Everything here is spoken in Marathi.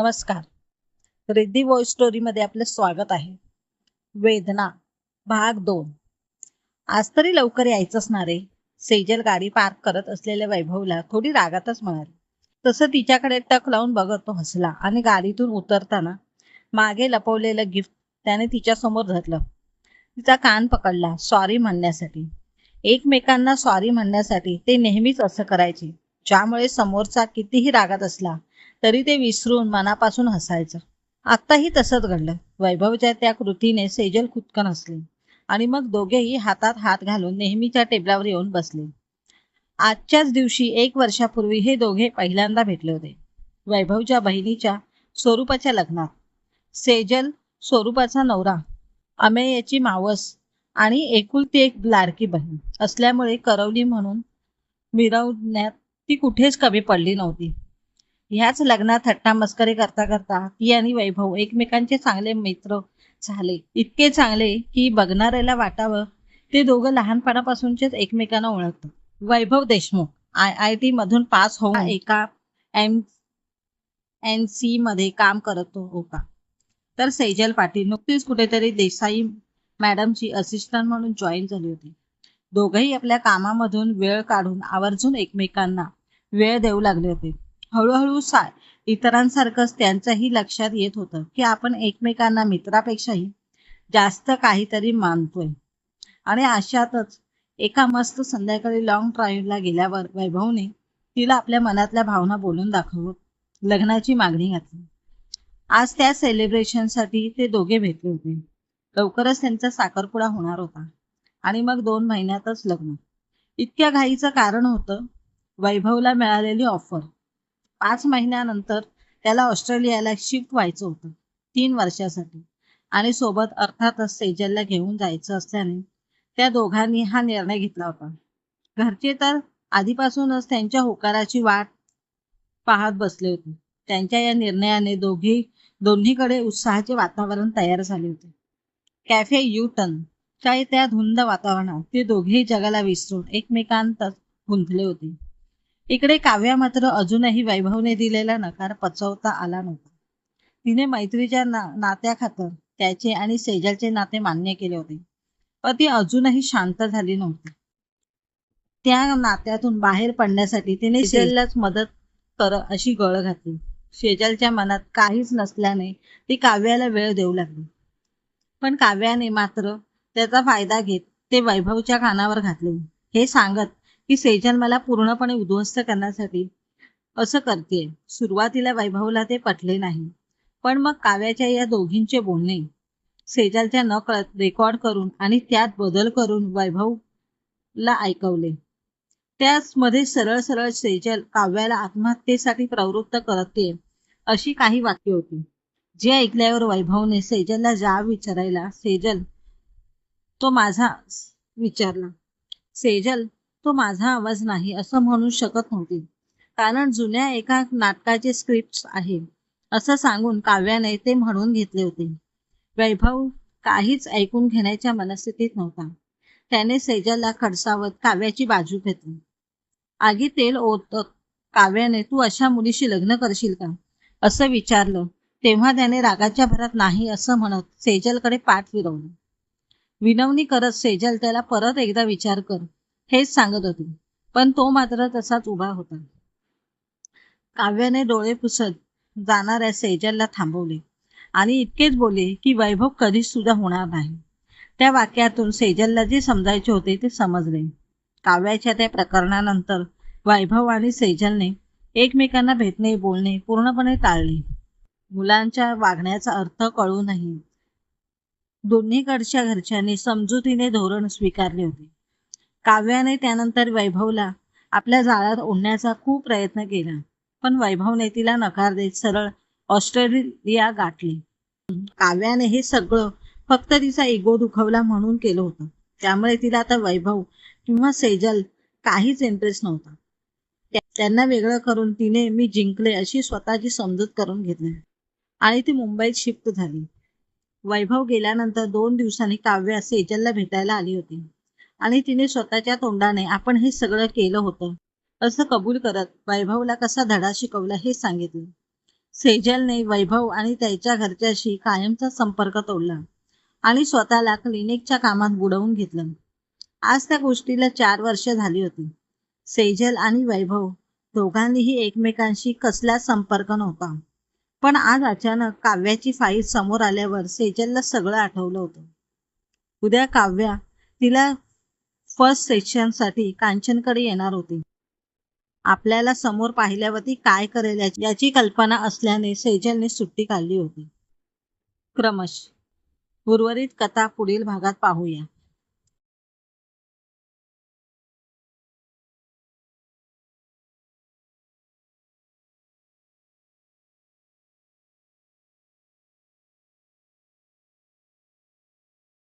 नमस्कार. रिद्धी वॉइस स्टोरीमध्ये आपलं स्वागत आहे. वेदना भाग दोन. आज तरी लवकर यायचंच ना रे सेजल गाडी पार्क करत असलेल्या वैभवला थोडी रागातच म्हणाली तसं तिच्याकडे टक लावून बघत तो हसला आणि गाडीतून उतरताना मागे लपवलेलं गिफ्ट त्याने तिच्या समोर धरलं. तिचा कान पकडला सॉरी म्हणण्यासाठी. एकमेकांना सॉरी म्हणण्यासाठी ते नेहमीच असं करायचे ज्यामुळे समोरचा कितीही रागात असला तरी ते विसरून मनापासून हसायचं. आत्ताही तसंच घडलं. वैभवच्या त्या कृतीने सेजल खुदकन हसली. आणि मग दोघेही हातात हात घालून नेहमीच्या टेबलावर येऊन बसले. आजच्याच दिवशी एक वर्षापूर्वी हे दोघे पहिल्यांदा भेटले होते. वैभवच्या बहिणीच्या स्वरूपाच्या लग्नात. सेजल स्वरूपाचा नवरा. अमेयाची मावस. आणि एकुलती एक लाडकी बहीण. असल्यामुळे करवली म्हणून मिरवण्यात ती कुठेच कमी पडली नव्हती. ह्याच लग्नात थट्टा मस्करी करता करता ती आणि वैभव एकमेकांचे चांगले मित्र झाले. इतके चांगले की बघणाऱ्याला वाटावं ते दोघं लहानपणापासूनचेच एकमेकांना ओळखतात. Vaibhav Deshmukh I I T मधून पास होऊन एका एम एन सी मध्ये काम करत होता. तर सेजल पाटील नुकतीच कुठेतरी देसाई मॅडमची असिस्टंट म्हणून जॉईन झाली होती. दोघंही आपल्या कामामधून वेळ काढून आवर्जून एकमेकांना वेळ देऊ लागले होते. हळूहळू सा इतरांसारखंच त्यांचंही लक्षात येत होतं की आपण एकमेकांना मित्रापेक्षाही जास्त काहीतरी मानतोय. आणि अशातच एका मस्त संध्याकाळी लॉंग ड्राईव्हला गेल्यावर वैभवने तिला आपल्या मनातल्या भावना बोलून दाखवत लग्नाची मागणी घातली. आज त्या सेलिब्रेशनसाठी ते दोघे भेटले होते. लवकरच त्यांचा साखरपुडा होणार होता. आणि मग दोन महिन्यातच लग्न. इतक्या घाईचं कारण होतं वैभवला मिळालेली ऑफर पाच महिन्यानंतर त्याला ऑस्ट्रेलियाला शिफ्ट व्हायचं होतं तीन वर्षासाठी. आणि सोबत अर्थातच सेजलला घेऊन जायचं असल्याने त्या दोघांनी हा निर्णय घेतला होता. घरचे तर आधीपासूनच त्यांच्या होकाराची वाट पाहत बसले होते. त्यांच्या या निर्णयाने दोघी दोन्हीकडे उत्साहाचे वातावरण तयार झाले होते. कॅफे युटन च्या त्या धुंद वातावरणात ते दोघेही जगाला विसरून एकमेकांत गुंतले होते. इकडे काव्या मात्र अजूनही वैभवने दिलेला नकार पचवता आला नव्हता. तिने मैत्रीच्या ना नात्याखातर त्याचे आणि सेजलचे नाते मान्य केले होते. पण ती अजूनही शांत झाली नव्हती. त्या नात्यातून बाहेर पडण्यासाठी तिने सेजललाच मदत कर अशी गळ घातली. सेजलच्या मनात काहीच नसल्याने ती काव्याला वेळ देऊ लागली. पण काव्याने मात्र त्याचा फायदा घेत ते वैभवच्या कानावर घातले. हे सांगत की सेजल मला पूर्णपणे उद्ध्वस्त करण्यासाठी असं करते. सुरुवातीला वैभवला ते पटले नाही. पण मग काव्याच्या या दोघींचे बोलणे सेजलच्या नकळत रेकॉर्ड करून आणि त्यात बदल करून वैभवला ऐकवले. त्याचमध्ये सरळ सरळ सेजल काव्याला आत्महत्येसाठी प्रवृत्त करते अशी काही वाक्य होती. जे ऐकल्यावर वैभवने सेजलला जाब विचारायला सेजल तो माझा विचारला. सेजल तो माझा आवाज नाही असं म्हणू शकत नव्हती. कारण जुन्या एका नाटकाचे स्क्रिप्ट आहे. असं सांगून काव्याने ते म्हणून घेतले होते. वैभव काहीच ऐकून घेण्याच्या मनस्थितीत नव्हता. त्याने सेजलला खडसावत काव्याची बाजू घेतली. आगी तेल ओत काव्याने तू अशा मुलीशी लग्न करशील का? असं विचारलं. तेव्हा त्याने रागाच्या भरात नाही असं म्हणत सेजलकडे पाठ फिरवलं. विनवणी करत सेजल त्याला परत एकदा विचार कर. हेच सांगत होती. पण तो मात्र तसाच उभा होता. काव्याने डोळे पुसत जाणाऱ्या सेजलला थांबवले आणि इतकेच बोलले की वैभव कधीच सुद्धा होणार नाही. त्या वाक्यातून सेजलला जे समजायचे होते ते समजले. काव्याच्या त्या प्रकरणानंतर वैभव आणि सेजलने एकमेकांना भेटणे बोलणे पूर्णपणे टाळले. मुलांच्या वागण्याचा अर्थ कळू नाही दोन्हीकडच्या घरच्यांनी समजुतीने धोरण स्वीकारले होते. काव्याने त्यानंतर वैभवला आपल्या जाळ्यात ओढण्याचा खूप प्रयत्न केला. पण वैभवने तिला नकार देत सरळ ऑस्ट्रेलिया गाठली. काव्याने हे सगळं फक्त तिचा इगो दुखवला म्हणून केलं होतं. त्यामुळे तिला आता वैभव किंवा सेजल काहीच इंटरेस्ट नव्हता. त्यांना वेगळं करून तिने मी जिंकले अशी स्वतःची समजूत करून घेतली. आणि ती मुंबईत शिफ्ट झाली. वैभव गेल्यानंतर दोन दिवसांनी काव्या सेजलला भेटायला आली होती. आणि तिने स्वतःच्या तोंडाने आपण हे सगळं केलं होतं. असं कबूल करत वैभवला कसा धडा शिकवला हे सांगितलं. सेजलने वैभव आणि त्याच्या घरच्याशी कायमचा संपर्क तोडला आणि स्वतःला क्लिनिकच्या कामात बुडवून घेतलं. आज त्या गोष्टीला चार वर्ष झाली होती. सेजल आणि वैभव दोघांनीही एकमेकांशी कसला संपर्क नव्हता. पण आज अचानक काव्याची फाईल समोर आल्यावर सेजलला सगळं आठवलं होतं. उद्या काव्या तिला फर्स्ट सेक्शनसाठी कांचनकडे येणार होती. आपल्याला समोर पाहिल्यावरती काय करेल याची- याची कल्पना असल्याने सेजलने सुट्टी काढली होती. क्रमश. उर्वरित कथा पुढील भागात पाहूया.